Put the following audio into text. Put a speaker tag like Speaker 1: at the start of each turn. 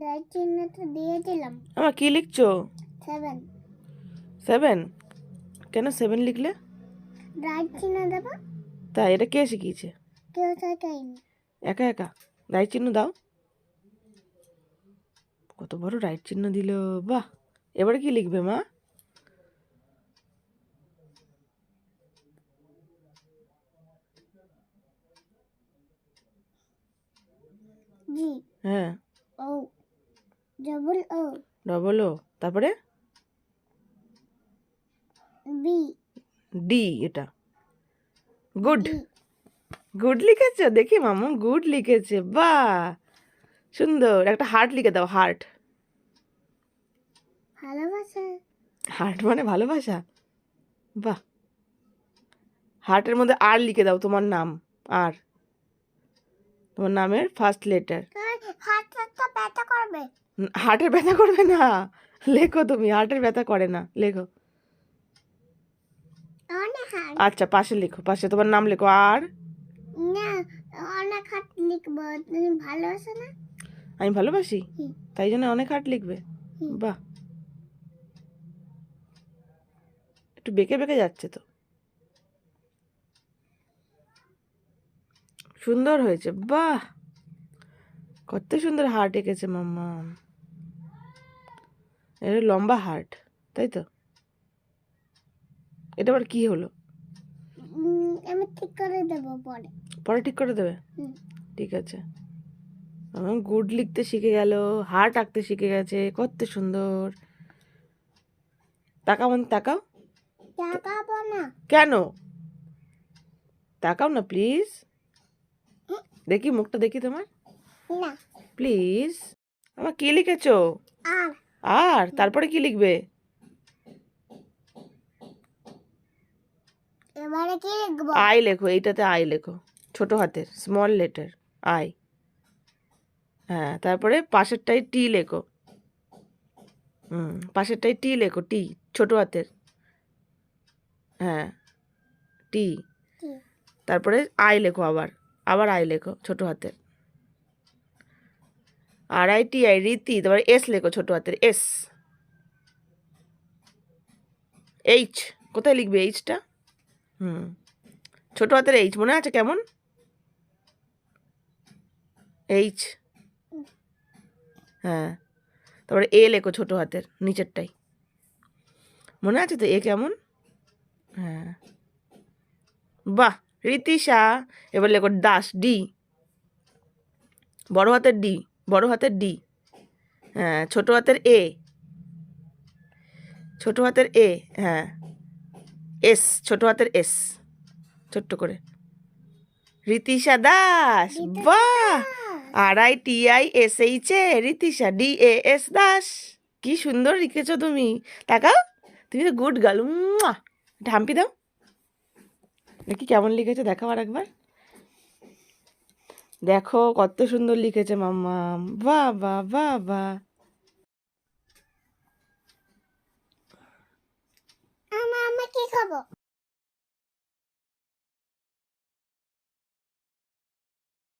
Speaker 1: Right চিহ্নটা দিয়েছিলাম
Speaker 2: আমার কি লিখছো?
Speaker 1: সেভেন
Speaker 2: সেভেন কেন সেভেন লিখলে?
Speaker 1: রাইট চিহ্ন দেবো।
Speaker 2: তা এটা কে শিখিয়েছে?
Speaker 1: কেউ শেখায়নি
Speaker 2: একা একা? রাইট চিহ্ন দাও। কত বড় রাইট চিহ্ন দিল বাহ! এবারে কি লিখবে মা?
Speaker 1: জি।
Speaker 2: হ্যাঁ।
Speaker 1: ও। ডবল ও
Speaker 2: ডবল ও তারপরে?
Speaker 1: বি
Speaker 2: ডি এটা। গুড গুড লিখেছো? দেখি মামু গুড লিখেছে। বাহ! সুন্দর। একটা হার্ট লিখে দাও হার্ট
Speaker 1: ভালোবাসা।
Speaker 2: হার্ট মানে ভালোবাসা? বাহ! হার্টের মধ্যে আর লিখে দাও তোমার নাম। আর তোমার নামের ফার্স্ট লেটার
Speaker 1: ব্যথা করবে।
Speaker 2: হার্টের ব্যথা করবে না। লেখো তুমি হার্টের ব্যথা করে না লেখো। আচ্ছা পাশে লেখো পাশে তোমার নাম লেখো আর?
Speaker 1: না অনেক হাত লিখব তুমি ভালোবাসো না?
Speaker 2: আমি ভালোবাসি? তাই জন্য অনেক হার্ট লিখবে। বাহ। একটু বেঁকে বেঁকে যাচ্ছে তো। সুন্দর হয়েছে বাহ! কত সুন্দর হার্ট এঁকেছে মাম্মা এটা লম্বা হার্ট তাই তো? এটা আবার কি হলো?
Speaker 1: আমি ঠিক করে দেবো পরে।
Speaker 2: পরে ঠিক করে দেবে। ঠিক আছে। আমার গুড লিখতে শিখে গেল হার্ট আঁকতে শিখে গেছে কত সুন্দর। তাকাও মানে তাকাও।
Speaker 1: তাকাবো না।
Speaker 2: কেন? তাকাও না প্লিজ। দেখি মুখটা দেখি তোমার।
Speaker 1: না।
Speaker 2: প্লিজ। আমার কি লিখেছো?
Speaker 1: আর।
Speaker 2: আর তারপরে কি লিখবে?
Speaker 1: এবারে কি লিখব?
Speaker 2: আই লেখো এইটাতে আই লেখো ছোট হাতের স্মল লেটার আই হ্যাঁ তারপরে পাশেরটাই টি লেখো। হুম পাশেরটাই টি লেখো টি ছোট হাতের। হ্যাঁ টি তারপরে আই লেখো আবার আবার আই লেখো ছোট হাতের। আর আই টি আই রীতি, তারপরে এস লেখো ছোট হাতের এস এইচ কোথায় লিখবে এইচটা হুম, ছোট হাতের এইচ মনে আছে কেমন? এইচ হ্যাঁ তারপরে এ লেখো ছোট হাতের, নিচেরটাই। মনে আছে তো এ কেমন? হ্যাঁ। বাহ, রীতিশা, এবার লেখো দাস ডি বড় হাতের ডি বড় হাতের ডি। হ্যাঁ ছোটো হাতের এ। ছোটো হাতের এ হ্যাঁ। এস ছোটো হাতের এস। ছোট্ট করে। রীতিশা দাস বাহ! R I T I S H A Ritisha D A S Das. কি সুন্দর লিখেছো তুমি। তাকাও তুমি তো গুড গার্ল। হাম্পি দাও। দেখি কেমন লিখেছো দেখাও আর একবার দেখো কত সুন্দর লিখেছে মাম্মা বা বা বা বাহ।